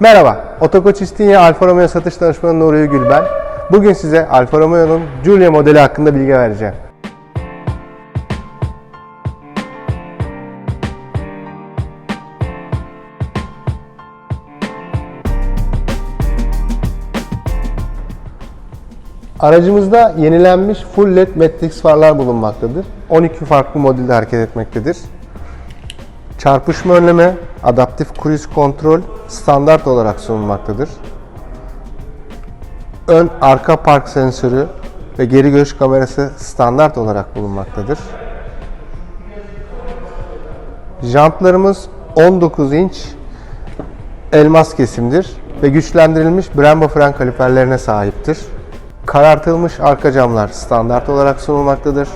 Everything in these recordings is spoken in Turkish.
Merhaba, Otokoç İstinye Alfa Romeo satış danışmanı Nuri Gül ben. Bugün size Alfa Romeo'nun Giulia modeli hakkında bilgi vereceğim. Aracımızda yenilenmiş full led Matrix farlar bulunmaktadır. 12 farklı modelde hareket etmektedir. Çarpışma önleme, adaptif cruise kontrol standart olarak sunulmaktadır. Ön arka park sensörü ve geri görüş kamerası standart olarak bulunmaktadır. Jantlarımız 19 inç elmas kesimdir ve güçlendirilmiş Brembo fren kaliperlerine sahiptir. Karartılmış arka camlar standart olarak sunulmaktadır.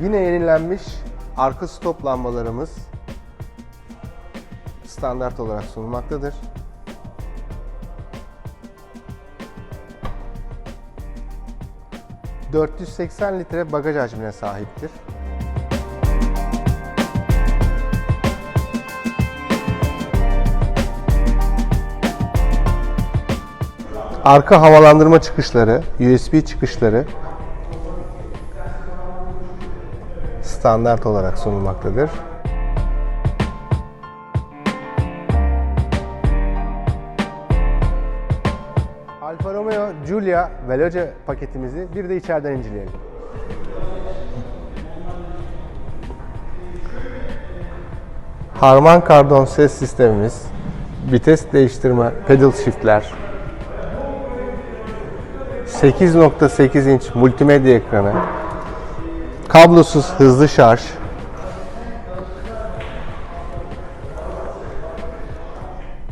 Yine yenilenmiş arka stop lambalarımız standart olarak sunulmaktadır. ...480 litre bagaj hacmine sahiptir. Arka havalandırma çıkışları, USB çıkışları standart olarak sunulmaktadır. Alfa Romeo Giulia Veloce paketimizi bir de içeriden inceleyelim. Harman kardon ses sistemimiz, vites değiştirme pedal shiftler, 8.8 inç multimedya ekranı, kablosuz hızlı şarj,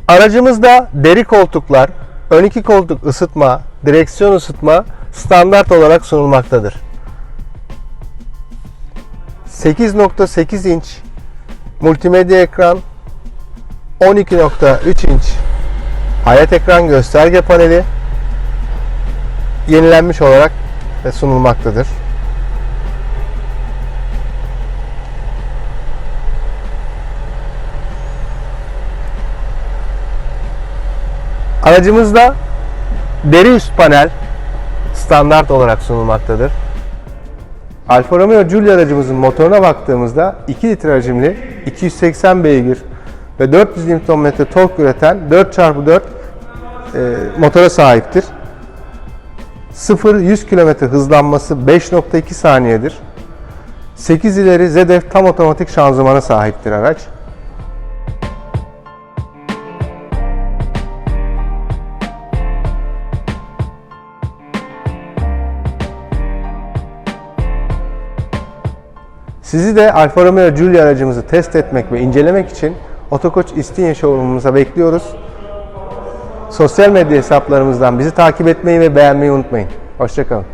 Aracımızda deri koltuklar, ön iki koltuk ısıtma, direksiyon ısıtma standart olarak sunulmaktadır. 8.8 inç multimedya ekran, 12.3 inç hayat ekran gösterge paneli yenilenmiş olarak sunulmaktadır. Aracımızda deri üst panel standart olarak sunulmaktadır. Alfa Romeo Giulia aracımızın motoruna baktığımızda 2 litre hacimli 280 beygir ve 400 Nm tork üreten 4x4 e, motora sahiptir. 0-100 km hızlanması 5.2 saniyedir. 8 ileri ZF tam otomatik şanzımana sahiptir araç. Sizi de Alfa Romeo Giulia aracımızı test etmek ve incelemek için Otokoç İstinye Showroom'umuza bekliyoruz. Sosyal medya hesaplarımızdan bizi takip etmeyi ve beğenmeyi unutmayın. Hoşçakalın.